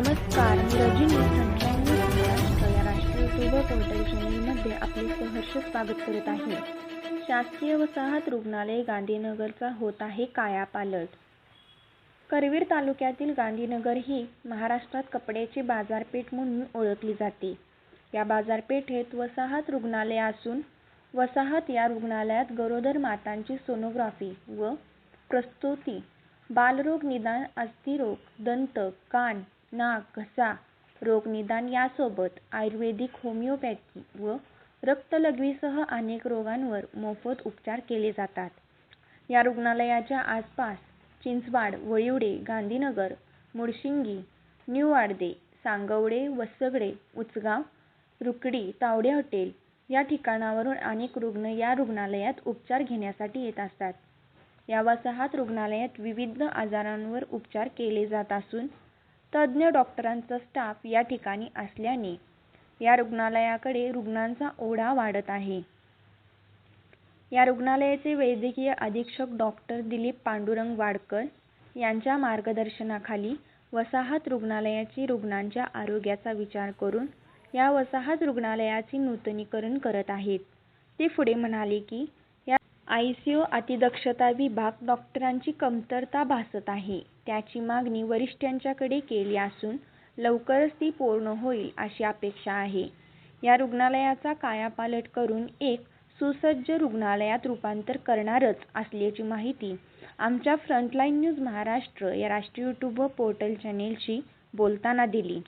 नमस्कार मी रजनी महाराष्ट्र या राष्ट्रीय सेवा पोर्टल चॅनलमध्ये आपले सहर्ष स्वागत करत आहे. शासकीय वसाहत रुग्णालय गांधीनगरचा होत आहे कायापालट करवीर तालुक्यातील गांधीनगर ही महाराष्ट्रात कपड्याची बाजारपेठ म्हणून ओळखली जाते. या बाजारपेठेत वसाहत रुग्णालय असून वसाहत या रुग्णालयात गरोदर मातांची सोनोग्राफी व प्रस्तुती बालरोग निदान अस्थिरोग दंत कान नाक घसा रोगनिदान यासोबत आयुर्वेदिक होमिओपॅथी व रक्तलघवीसह अनेक रोगांवर मोफत उपचार केले जातात. या रुग्णालयाच्या आसपास चिंचवाड वळिवडे गांधीनगर मुळशिंगी न्यू वाडदे सांगवडे वसगडे उचगाव रुकडी तावडे हॉटेल या ठिकाणावरून अनेक रुग्ण या रुग्णालयात उपचार घेण्यासाठी येत असतात. या वसाहत रुग्णालयात विविध आजारांवर उपचार केले जात असून तज्ज्ञ डॉक्टरांचा स्टाफ या ठिकाणी असल्याने या रुग्णालयाकडे रुग्णांचा ओढा वाढत आहे. या रुग्णालयाचे वैद्यकीय अधीक्षक डॉक्टर दिलीप पांडुरंग वाडकर यांच्या मार्गदर्शनाखाली वसाहत रुग्णालयाची रुग्णांच्या आरोग्याचा विचार करून या वसाहत रुग्णालयाचे नूतनीकरण करत आहेत. ते पुढे म्हणाले की या आयसीयू अतिदक्षता विभाग डॉक्टरांची कमतरता भासत आहे. त्याची मागणी वरिष्ठांच्याकडे केली असून लवकरच ती पूर्ण होईल अशी अपेक्षा आहे. या रुग्णालयाचा कायापालट करून एक सुसज्ज रुग्णालयात रूपांतर करणारच असल्याची माहिती आमच्या फ्रंटलाईन न्यूज महाराष्ट्र या राष्ट्रीय युट्यूब पोर्टल चॅनेलशी बोलताना दिली.